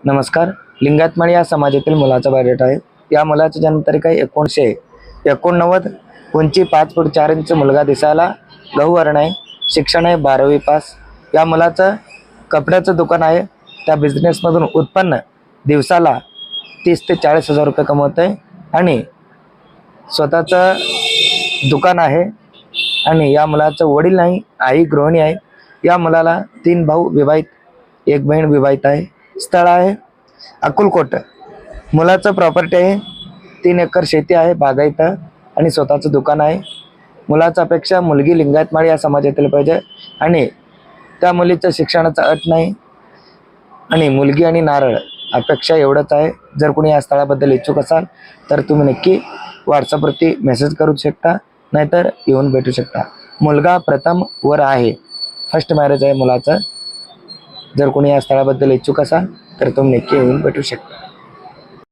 नमस्कार. लिंगायतमाळी या समाजातील मुलाचा बायोडेटा आहे. या मुलाची जन्मतारीख आहे एकोणीसशे एकोणनव्वद. उंची पाच फूट चार इंच मुलगा दिसायला गहू वर्ण आहे शिक्षण आहे बारावी पास. या मुलाचं कपड्याचं दुकान आहे. त्या बिझनेसमधून उत्पन्न दिवसाला तीस ते चाळीस हजार रुपये कमवत आहे. आणि स्वतःचं दुकान आहे. आणि या मुलाचं वडील नाही आई गृहिणी आहे. या मुलाला तीन भाऊ विवाहित एक बहीण विवाहित आहे. स्थळ आहे. अकुलकोट मुलाचं प्रॉपर्टी आहे. तीन एकर शेती आहे बागायतं आणि स्वतःचं दुकान आहे. मुलाचा अपेक्षा मुलगी लिंगायतमाळी या समाजातील पाहिजे आणि त्या मुलीचं शिक्षणाचा अट नाही. आणि मुलगी आणि नारळ अपेक्षा एवढंच आहे. जर कोणी या स्थळाबद्दल इच्छुक असाल तर तुम्ही नक्की व्हॉट्सअपवरती मेसेज करू शकता. नाहीतर येऊन भेटू शकता. मुलगा प्रथम वर आहे. फर्स्ट मॅरेज आहे मुलाचं. जर कोणी या स्थळाबद्दल इच्छुक असाल तर तुम्ही नक्की येऊन भेटू शकता.